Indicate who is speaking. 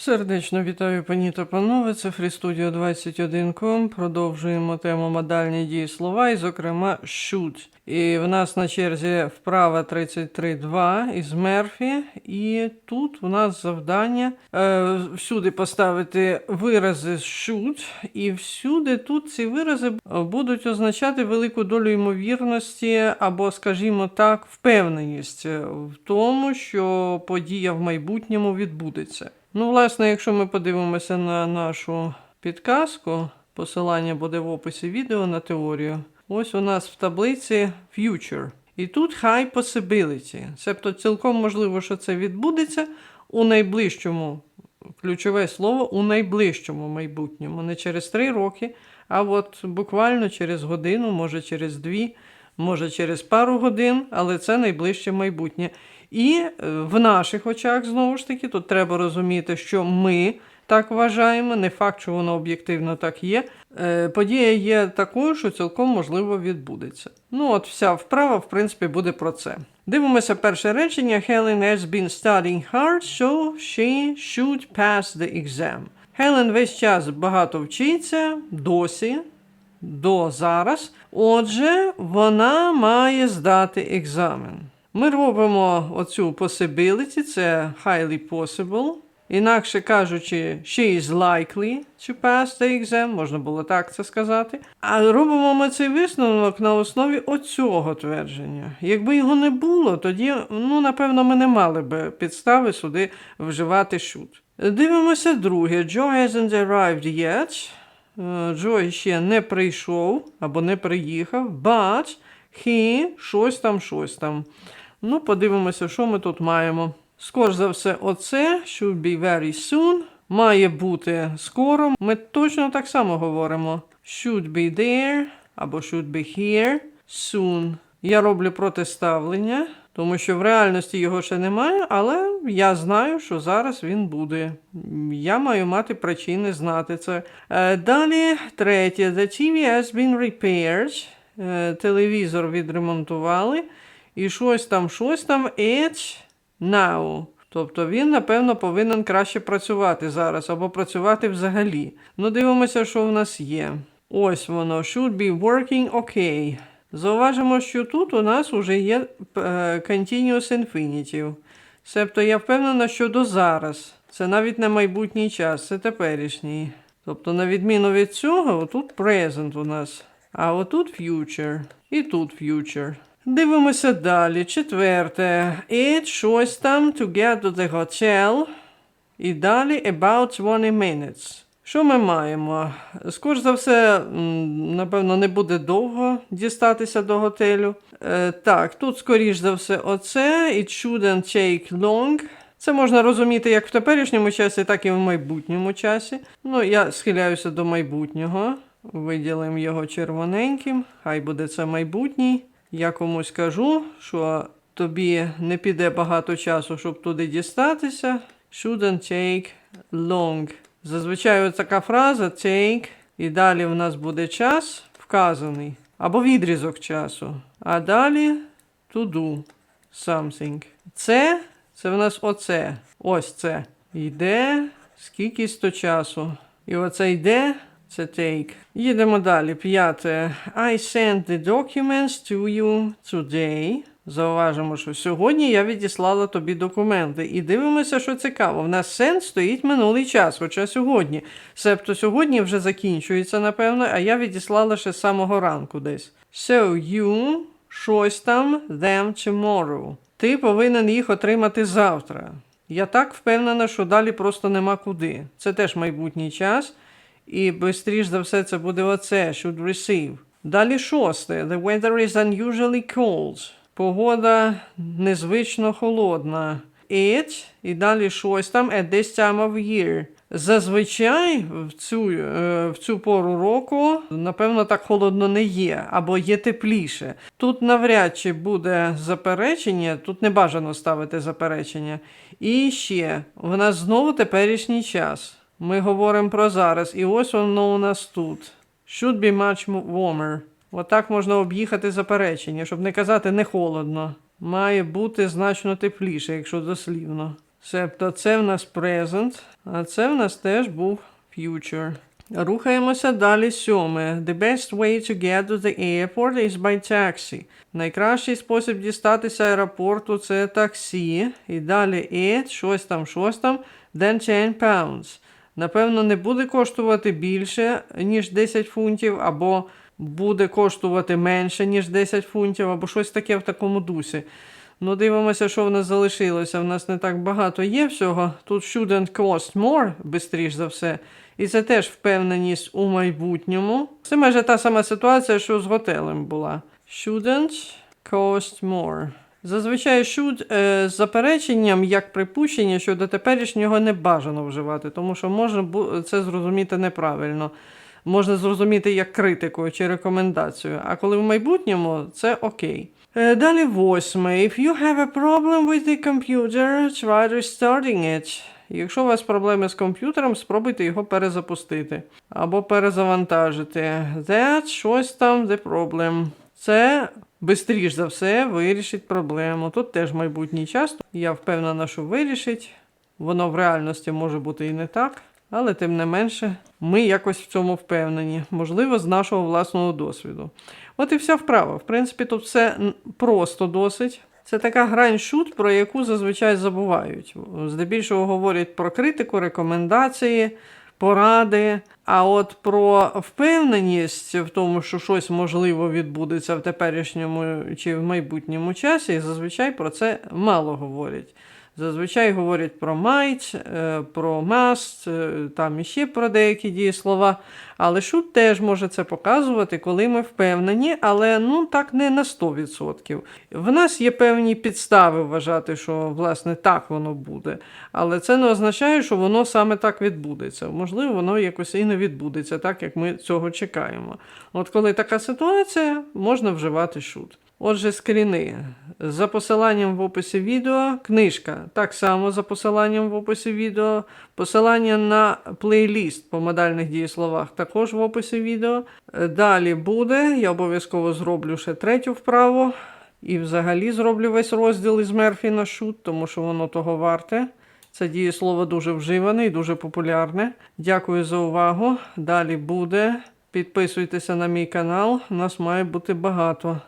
Speaker 1: Сердечно вітаю пані та панове. Це FreeStudio 21.com. Продовжуємо тему модальні дієслова і, зокрема, should. І в нас на черзі вправа 33.2 із Мерфі. І тут у нас завдання е, всюди поставити вирази should. І всюди тут ці вирази будуть означати велику долю ймовірності або, скажімо так, впевненість в тому, що подія в майбутньому відбудеться. Ну, власне, якщо ми подивимося на нашу підказку, посилання буде в описі відео на теорію. Ось у нас в таблиці future. І тут high possibility. Тобто цілком можливо, що це відбудеться у найближчому, ключове слово у найближчому майбутньому. Не через три роки, а от буквально через годину, може через дві, може через пару годин, але це найближче майбутнє. І е, в наших очах, знову ж таки, тут треба розуміти, що ми так вважаємо, не факт, що воно об'єктивно так є. Е, Подія є такою, що цілком можливо відбудеться. Ну, от вся вправа, в принципі, буде про це. Дивимося перше речення. Helen has been studying hard, so she should pass the exam. Хелен весь час багато вчиться досі, до зараз. Отже, вона має здати екзамен. Ми робимо оцю possibility, це highly possible. Інакше кажучи, she is likely to pass the exam, можна було так це сказати. А робимо ми цей висновок на основі оцього твердження. Якби його не було, тоді, ну, напевно, ми не мали би підстави сюди вживати should. Дивимося друге. Joe hasn't arrived yet. Е, Джой ще не прийшов або не приїхав, but he щось там, щось там. Ну, подивимося, що ми тут маємо. Скоріш за все, оце should be very soon. Має бути скоро. Ми точно так само говоримо. Should be there або should be here soon. Я роблю протиставлення, тому що в реальності його ще немає, але я знаю, що зараз він буде. Я маю мати причини знати це. Е, Далі, третє. The TV has been repaired. Е, Телевізор відремонтували. І щось там, щось там. It's now. Тобто він, напевно, повинен краще працювати зараз або працювати взагалі. Ну, дивимося, що в нас є. Ось воно. Should be working okay. Зауважимо, що тут у нас вже є е, continuous infinitive. Себто я впевнена, що до зараз. Це навіть не майбутній час, це теперішній. Тобто, на відміну від цього, тут present у нас. А отут future. І тут future. Дивимося далі. Четверте. It щось там to get to the hotel. І далі about 20 minutes. Що ми маємо? Скоріш за все, напевно, не буде довго дістатися до готелю. Е, так, тут, скоріш за все, оце. It shouldn't take long. Це можна розуміти як в теперішньому часі, так і в майбутньому часі. Ну, я схиляюся до майбутнього. Виділимо його червоненьким. Хай буде це майбутній. Я комусь кажу, що тобі не піде багато часу, щоб туди дістатися. Shouldn't take long. Зазвичай ось така фраза take, і далі в нас буде час вказаний, або відрізок часу. А далі to do something. Це, це в нас оце. Ось це. Йде скількись то часу. І оце йде, це take. Їдемо далі. П'яте. I sent the documents to you today. Зауважимо, що сьогодні я відіслала тобі документи. І дивимося, що цікаво. В нас send стоїть минулий час, хоча сьогодні. Себто сьогодні вже закінчується, напевно, а я відіслала ще з самого ранку десь. So you щось там them tomorrow. Ти повинен їх отримати завтра. Я так впевнена, що далі просто нема куди. Це теж майбутній час. І швидше за все це буде оце, should receive. Далі шосте. The weather is unusually cold. Погода незвично холодна. It, і далі щось там at this time of year. Зазвичай в цю, е, в цю пору року, напевно, так холодно не є, або є тепліше. Тут навряд чи буде заперечення, тут не бажано ставити заперечення. І ще, в нас знову теперішній час. Ми говоримо про зараз, і ось воно у нас тут. Should be much warmer. Отак можна об'їхати заперечення, щоб не казати не холодно. Має бути значно тепліше, якщо дослівно. Себто це в нас present, а це в нас теж був future. Рухаємося далі сьоме. The best way to get to the airport is by taxi. Найкращий спосіб дістатися аеропорту це таксі. І далі it, щось там, щось там, then 10 pounds. Напевно, не буде коштувати більше, ніж 10 фунтів, або буде коштувати менше, ніж 10 фунтів, або щось таке в такому дусі. Ну, дивимося, що в нас залишилося. В нас не так багато є всього. Тут shouldn't cost more, бистріш за все. І це теж впевненість у майбутньому. Це майже та сама ситуація, що з готелем була. Shouldn't cost more. Зазвичай should е, з запереченням як припущення, що до теперішнього не бажано вживати, тому що можна це зрозуміти неправильно. Можна зрозуміти як критику чи рекомендацію. А коли в майбутньому це окей. Е, Далі восьме. If you have a problem with the computer, try restarting it. Якщо у вас проблеми з комп'ютером, спробуйте його перезапустити або перезавантажити. That щось там the problem. Це бистріш за все вирішить проблему. Тут теж майбутній час. Я впевнена, що вирішить. Воно в реальності може бути і не так, але тим не менше, ми якось в цьому впевнені, можливо, з нашого власного досвіду. От і вся вправа. В принципі, тут все просто досить. Це така грань шут, про яку зазвичай забувають. Здебільшого говорять про критику, рекомендації, поради. А от про впевненість в тому, що щось можливо відбудеться в теперішньому чи в майбутньому часі, зазвичай про це мало говорять. Зазвичай говорять про might, е, про must, е, там іще про деякі дієслова. Але шут теж може це показувати, коли ми впевнені, але ну так не на 100%. В нас є певні підстави вважати, що власне так воно буде. Але це не означає, що воно саме так відбудеться. Можливо, воно якось і не відбудеться, так як ми цього чекаємо. От коли така ситуація, можна вживати шут. Отже, скріни. За посиланням в описі відео, книжка так само за посиланням в описі відео, посилання на плейліст по модальних дієсловах також в описі відео. Далі буде, я обов'язково зроблю ще третю вправу. І взагалі зроблю весь розділ із Мерфі на шут, тому що воно того варте. Це дієслово дуже вживане і дуже популярне. Дякую за увагу. Далі буде. Підписуйтеся на мій канал, нас має бути багато.